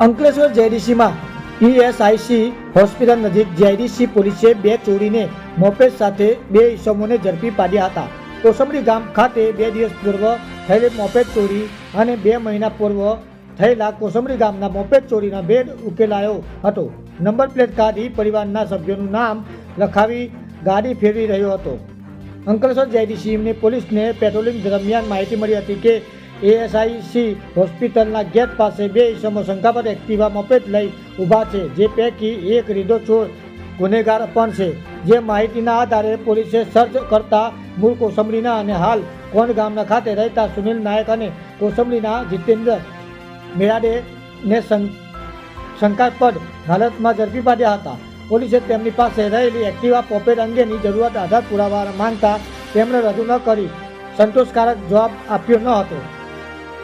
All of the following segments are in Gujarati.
Ankleshwar જેડીસીમાં E S I C hospital નજીક જેડીસી પોલીસે બે ચોરીને મોપેડ સાથે બે ઈસમોને ઝડપી પાડ્યા હતા. કોસંબડી ગામ ખાતે બે દિવસ પૂર્વ થયેલી મોપેડ ચોરી અને બે મહિના પૂર્વ થયેલા કોસંબડી ગામના મોપેટ ચોરીના ભેદ ઉકેલાયો હતો. નંબર પ્લેટ કાઢી પરિવારના સભ્યોનું નામ લખાવી ગાડી ફેરવી રહ્યો હતો. અંકલેશ્વર જેડીસીની પોલીસને પેટ્રોલિંગ દરમિયાન માહિતી મળી હતી કે એએસઆઈસી હોસ્પિટલના ગેટ પાસે બે ઈસમો શંકાપર એક્ટિવા મોપેટ લઈ ઊભા છે, જે પૈકી એક રીધો છોડ ગુનેગાર પણ છે. જે માહિતીના આધારે પોલીસે સર્ચ કરતા મૂળ કોસંબડીના અને હાલ કોણ ગામના ખાતે રહેતા સુનિલ નાયક અને કોસંબડીના જીતેન્દ્ર મેરાડેને શંકાસ્પદ હાલતમાં ઝડપી પાડ્યા હતા. પોલીસે તેમની પાસે રહેલી એક્ટિવા પોપેટ અંગેની જરૂરત આધાર પુરાવા માંગતા તેમણે રજૂ ન કરી. સંતોષકારક જવાબ આપ્યો ન હતો.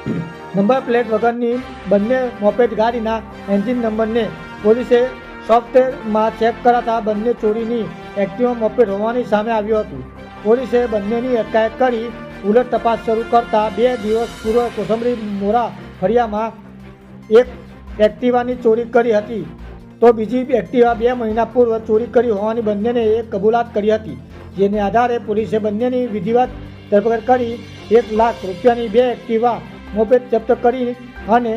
નંબર પ્લેટ વગરની બંને મોપેટ ગાડીના એન્જિન નંબરને પોલીસે સોફ્ટવેરમાં ચેક કરાતા બંને ચોરીની એક્ટિવા મોપેટ હોવાની સામે આવ્યું હતું. પોલીસે બંનેની અટકાયત કરી ઉલટ તપાસ શરૂ કરતા બે દિવસ પૂર્વ કોસંબરી મોરા ફળિયામાં એક એક્ટિવાની ચોરી કરી હતી. તો બીજી એક્ટિવા બે મહિના પૂર્વ ચોરી કરી હોવાની બંનેને એક કબૂલાત કરી હતી, જેને આધારે પોલીસે બંનેની વિધિવત ધરપકડ કરી એક લાખ રૂપિયાની બે એક્ટિવા મોપેટ જપ્ત કરી અને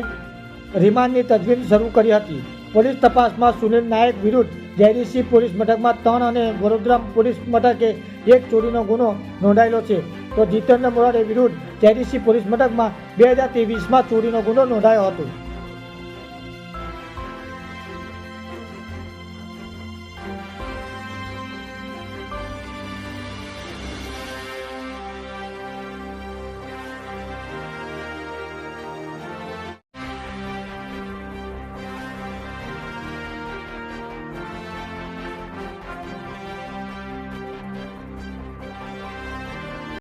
રિમાન્ડની તજવીજ શરૂ કરી હતી. પોલીસ તપાસમાં સુનિલ નાયક વિરુદ્ધ જેડીસી પોલીસ મથકમાં ત્રણ અને વડોદરા પોલીસ મથકે એક ચોરીનો ગુનો નોંધાયેલો છે. તો જીતેન્દ્ર મોરારે વિરુદ્ધ જેડીસી પોલીસ મથકમાં બે હજાર ત્રેવીસમાં ચોરીનો ગુનો નોંધાયો હતો.